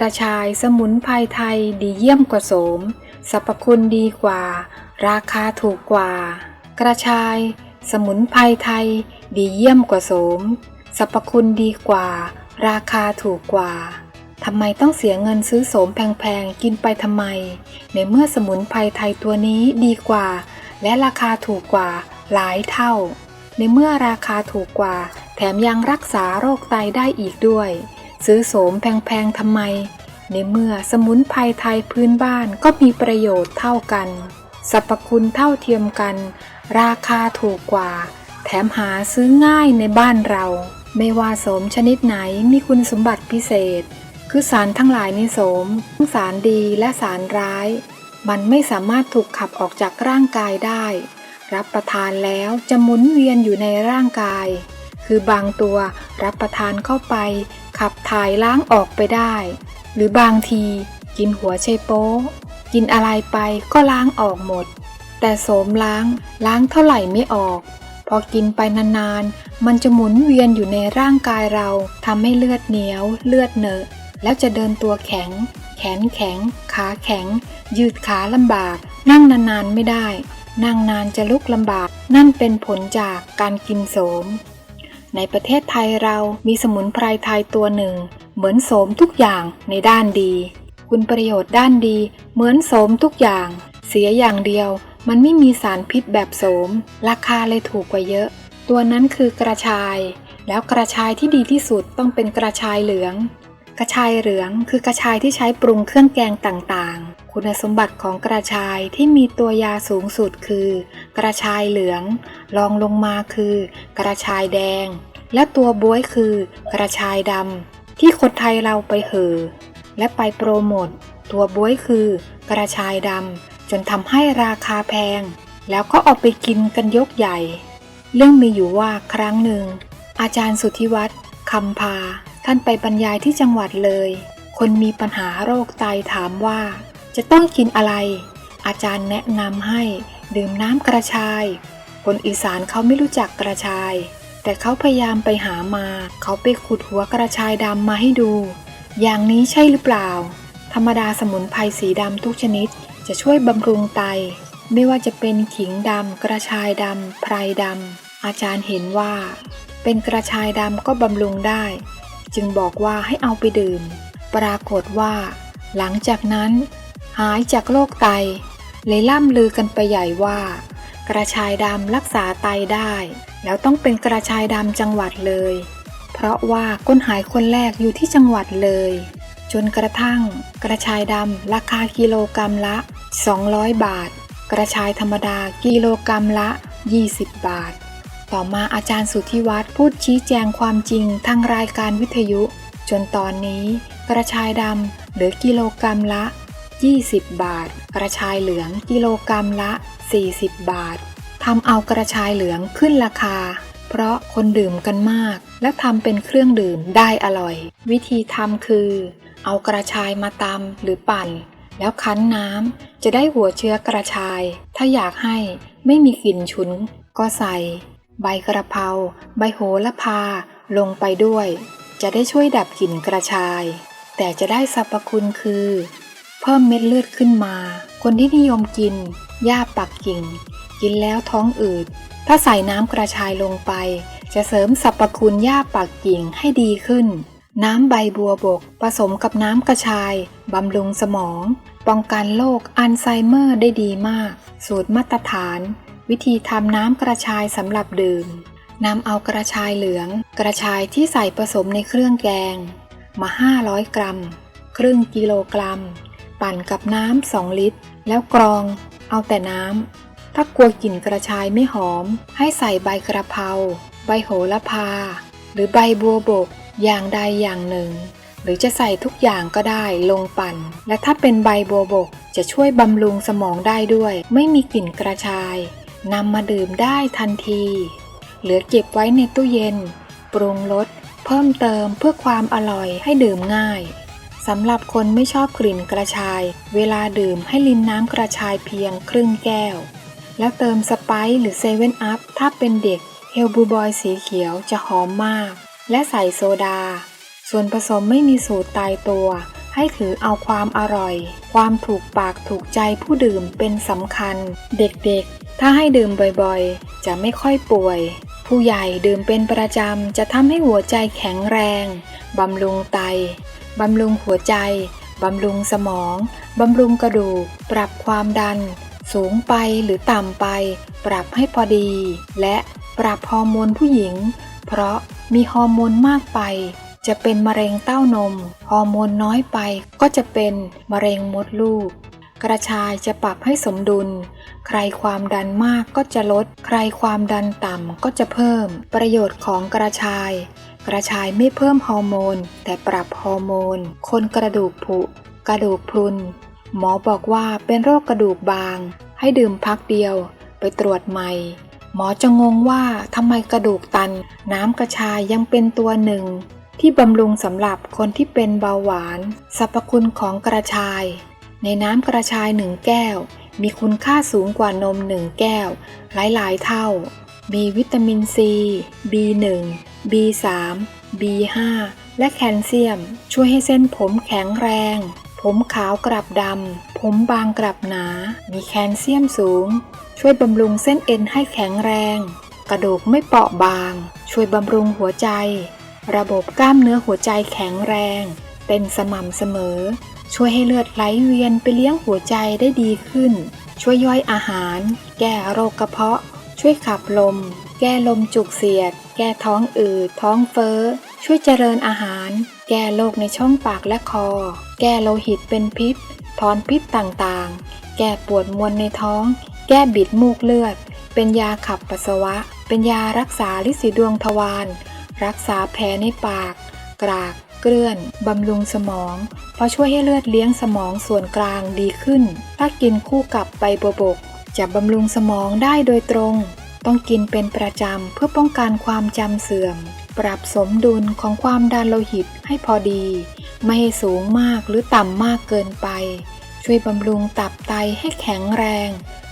กระชายสมุนไพรไทยดีเยี่ยมกว่าโสมสรรพคุณดีกว่า ราคาถูกกว่า กระชาย สมุนไพรไทย ดีเยี่ยมกว่าโสมสรรพคุณดีกว่า ราคาถูกกว่าทำไมต้องเสียเงินซื้อโสมแพงๆกินไปทำไม ในเมื่อสมุนไพรไทยตัวนี้ดีกว่า และราคาถูกกว่าหลายเท่า ในเมื่อราคาถูกกว่า แถมยังรักษาโรคไตได้อีกด้วย ซื้อโสมแพงๆทำไม ในเมื่อสมุนไพรไทยพื้นบ้านก็มีประโยชน์เท่ากันสรรพคุณเท่าเทียมกัน ราคาถูกกว่า แถมหาซื้อง่ายในบ้านเรา ไม่ว่าโสมชนิดไหนมีคุณสมบัติพิเศษ คือสารทั้งหลายในโสมทั้งสารดีและสารร้าย มันไม่สามารถถูกขับออกจากร่างกายได้ รับประทานแล้วจะหมุนเวียนอยู่ในร่างกาย คือบางตัวรับประทานเข้าไป ขับถ่ายล้างออกไปได้ หรือบางทีกินหัวไชโป๊กินอะไรไปก็ล้างออกหมด แต่โสมล้างล้างเท่าไหร่ไม่ออก พอกินไปนานๆ มันจะหมุนเวียนอยู่ในร่างกายเราทำให้เลือดเหนียวเลือดเนอะแล้วจะเดินตัวแข็ง แขนแข็ง ขาแข็ง ยืดขาลำบาก นั่งนานๆไม่ได้ นั่งนานจะลุกลำบาก นั่นเป็นผลจากการกินโสม ในประเทศไทยเรามีสมุนไพรไทยตัวหนึ่ง เหมือนโสมทุกอย่างในด้านดี คุณประโยชน์ด้านดี เหมือนโสมทุกอย่าง เสียอย่างเดียว มันไม่มีสารพิษแบบโสม ราคาเลยถูกกว่าเยอะ ตัวนั้นคือกระชาย แล้วกระชายที่ดีที่สุดต้องเป็นกระชายเหลือง กระชายเหลืองคือกระชายที่ใช้ปรุงเครื่องแกงต่างๆ คุณสมบัติของกระชายที่มีตัวยาสูงสุดคือ กระชายเหลืองรองลงมาคือกระชายแดง และตัวบวยคือกระชายดำที่คนไทยเราไปเห่อและไปโปรโมทตัวบวยคือกระชายดำจนทำให้ราคาแพง แล้วก็เอาไปกินกันยกใหญ่ เรื่องมีอยู่ว่าครั้งหนึ่ง อาจารย์สุทธิวัฒน์คำพา ท่านไปบรรยายที่จังหวัดเลย คนมีปัญหาโรคไตถามว่า จะต้องกินอะไร อาจารย์แนะนำให้ดื่มน้ำกระชาย คนอีสานเขาไม่รู้จักกระชาย แต่เขาพยายามไปหามา เขาไปขุดหัวกระชายดำมาให้ดู อย่างนี้ใช่หรือเปล่า ธรรมดาสมุนไพรสีดำทุกชนิดจะช่วยบำรุงไต ไม่ว่าจะเป็นขิงดำ กระชายดำไพรดำ อาจารย์เห็นว่า เป็นกระชายดำก็บำรุงได้ จึงบอกว่าให้เอาไปดื่ม ปรากฏว่า หลังจากนั้น หายจากโรคไต เลยล่ำลือกันไปใหญ่ว่า กระชายดำรักษาไตได้ แล้วต้องเป็นกระชายดำจังหวัดเลย เพราะว่าก้นหายคนแรกอยู่ที่จังหวัดเลย จนกระทั่ง กระชายดำราคากิโลกรรัมละ 200 บาท กระชายธรรมดากิโลกรรัมละ 20 บาท ต่อมาอาจารย์สุทธิวัฒน์พูดชี้แจงความจริงทางรายการวิทยุ จนตอนนี้ กระชายดำเหลือกิโลกรรัมละ 20 บาท กระชายเหลืองกิโลกรรัมละ 40 บาท ทำเอากระชายเหลืองขึ้นราคา เพราะคนดื่มกันมาก และทำเป็นเครื่องดื่มได้อร่อย วิธีทำคือ เอากระชายมาตำหรือปั่น แล้วคั้นน้ำจะได้หัวเชื้อกระชาย ถ้าอยากให้ไม่มีกลิ่นฉุน ก็ใส่ ใบกระเพราใบโหระพาลงไปด้วย จะได้ช่วยดับกลิ่นกระชาย แต่จะได้สรรพคุณคือ เพิ่มเม็ดเลือดขึ้นมา คนที่นิยมกินหญ้าปักกิ่ง กินแล้วท้องอืด ถ้าใส่น้ำกระชายลงไป จะเสริมสรรพคุณหญ้าปักกิ่งให้ดีขึ้น น้ำใบบัวบก ผสมกับน้ำกระชายบำรุงสมอง ป้องกันโรคอัลไซเมอร์ได้ดีมาก สูตรมาตรฐาน วิธีทำน้ำกระชายสำหรับดื่มนำเอากระชายเหลือง กระชายที่ใส่ผสมในเครื่องแกง มา 500 กรัม ครึ่งกิโลกรัม ปั่นกับน้ำ 2 ลิตร แล้วกรอง เอาแต่น้ำ ถ้ากลัวกลิ่นกระชายไม่หอม ให้ใส่ใบกระเพราใบโหระพา หรือใบบัวบก อย่างใดอย่างหนึ่ง หรือจะใส่ทุกอย่างก็ได้ลงปั่น และถ้าเป็นใบบัวบกจะช่วยบำรุงสมองได้ด้วย ไม่มีกลิ่นกระชายนำมาดื่มได้ทันที เหลือเก็บไว้ในตู้เย็น ปรุงรสเพิ่มเติมเพื่อความอร่อยให้ดื่มง่ายสำหรับคนไม่ชอบกลิ่นกระชาย เวลาดื่มให้ลินน้ำกระชายเพียงครึ่งแก้ว แล้วเติมสไปซ์หรือเซเว่นอัพถ้าเป็นเด็กเฮลบูบอยสีเขียวจะหอมมาก และใส่โซดา ส่วนผสมไม่มีสูตรตายตัวใให้ถือเอาความอร่อย ความถูกปากถูกใจผู้ดื่มเป็นสำคัญ เด็กๆ ถ้าให้ดื่มบ่อยๆ จะไม่ค่อยป่วย ผู้ใหญ่ดื่มเป็นประจำจะทำให้หัวใจแข็งแรง บำรุงไต บำรุงหัวใจ บำรุงสมอง บำรุงกระดูก ปรับความดัน สูงไปหรือต่ำไป ปรับให้พอดี และปรับฮอร์โมนผู้หญิง เพราะมีฮอร์โมนมากไป จะเป็นมะเร็งเต้านม ฮอร์โมนน้อยไปก็จะเป็นมะเร็งมดลูก กระชายจะปรับให้สมดุล ใครความดันมากก็จะลด ใครความดันต่ำก็จะเพิ่ม ประโยชน์ของกระชาย กระชายไม่เพิ่มฮอร์โมน แต่ปรับฮอร์โมน คนกระดูกผุ กระดูกพรุน หมอบอกว่าเป็นโรคกระดูกบาง ให้ดื่มพักเดียว ไปตรวจใหม่ หมอจะงงว่าทำไมกระดูกตัน น้ำกระชายยังเป็นตัวหนึ่ง ที่บำรุงสำหรับคนที่เป็นเบาหวาน สรรพคุณของกระชาย ในน้ำกระชายหนึ่งแก้ว มีคุณค่าสูงกว่านมหนึ่งแก้ว หลายๆ เท่า มีวิตามินซี B1 B3 B5 และแคลเซียม ช่วยให้เส้นผมแข็งแรง ผมขาวกลับดำ ผมบางกลับหนา มีแคลเซียมสูง ช่วยบำรุงเส้นเอ็นให้แข็งแรง กระดูกไม่เปราะบาง ช่วยบำรุงหัวใจ ระบบกล้ามเนื้อหัวใจแข็งแรง เป็นสม่ำเสมอ ช่วยให้เลือดไหลเวียนไปเลี้ยงหัวใจได้ดีขึ้น ช่วยย่อยอาหาร แก้โรคกระเพาะ ช่วยขับลม แก้ลมจุกเสียด แก้ท้องอืด ท้องเฟ้อ ช่วยเจริญอาหาร แก้โรคในช่องปากและคอ แก้โลหิตเป็นพิษ ถอนพิษต่างๆ แก้ปวดมวลในท้อง แก้บิดมูกเลือด เป็นยาขับปัสสาวะ เป็นยารักษาลิสีดวงทวาร รักษาแผลในปาก กราก เกลื่อน บำรุงสมอง เพราะช่วยให้เลือดเลี้ยงสมองส่วนกลางดีขึ้น ถ้ากินคู่กับใบบัวบก จะบำรุงสมองได้โดยตรง ต้องกินเป็นประจำเพื่อป้องกันความจำเสื่อม ปรับสมดุลของความดันโลหิตให้พอดี ไม่ให้สูงมากหรือต่ำมากเกินไป ช่วยบำรุงตับไตให้แข็งแรง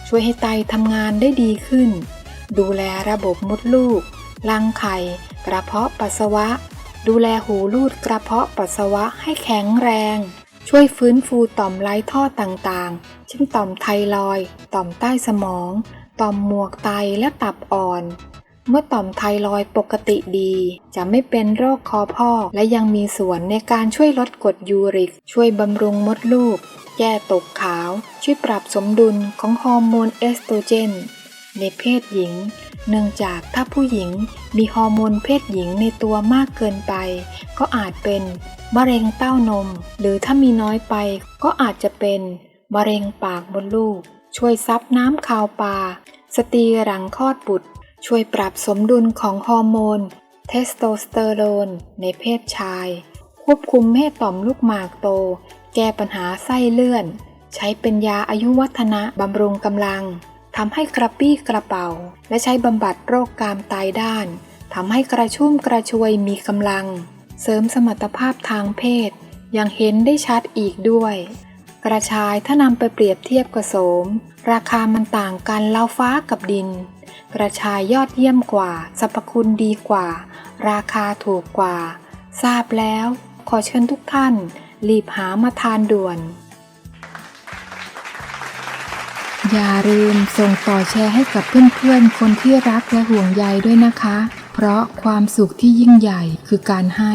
ช่วยให้ไตทำงานได้ดีขึ้น ดูแลระบบมดลูก รังไข่ กระเพาะปัสสาวะ ดูแลหูรูดกระเพาะปัสสาวะให้แข็งแรง ช่วยฟื้นฟูต่อมไร้ท่อต่างๆ เช่นต่อมไทรอย ต่อมใต้สมอง ต่อมหมวกไตและตับอ่อน เมื่อต่อมไทรอยด์ปกติดี จะไม่เป็นโรคคอพอกและยังมีส่วนในการช่วยลดกรดยูริก ช่วยบำรุงมดลูก แก้ตกขาว ช่วยปรับสมดุลของฮอร์โมนเอสโตรเจน ในเพศหญิง เนื่องจากถ้าผู้หญิงมีฮอร์โมนเพศหญิงในตัวมากเกินไป ก็อาจเป็นมะเร็งเต้านม หรือถ้ามีน้อยไปก็อาจจะเป็นมะเร็งปากมดลูก ช่วยซับน้ำคาวปลาสตรีหลังคลอดบุตร ช่วยปรับสมดุลของฮอร์โมน เทสโทสเตอโรน ในเพศชาย ควบคุมให้ต่อมลูกหมากโต แก้ปัญหาไส้เลื่อน ใช้เป็นยาอายุวัฒนะบำรุงกำลังทำให้กระปี้กระเป๋า และใช้บำบัดโรคกามตายด้านทำให้กระชุ่มกระชวยมีกำลัง เสริมสมรรถภาพทางเพศ ยังเห็นได้ชัดอีกด้วย กระชายถ้านำไปเปรียบเทียบกับโสม ราคามันต่างกันเล่าฟ้ากับดิน กระชายยอดเยี่ยมกว่าสรรพคุณดีกว่า ราคาถูกกว่า ทราบแล้ว ขอเชิญทุกท่าน รีบหามาทานด่วน อย่าลืมส่งต่อแชร์ให้กับเพื่อนๆ คนที่รักและห่วงใยด้วยนะคะ เพราะความสุขที่ยิ่งใหญ่คือการให้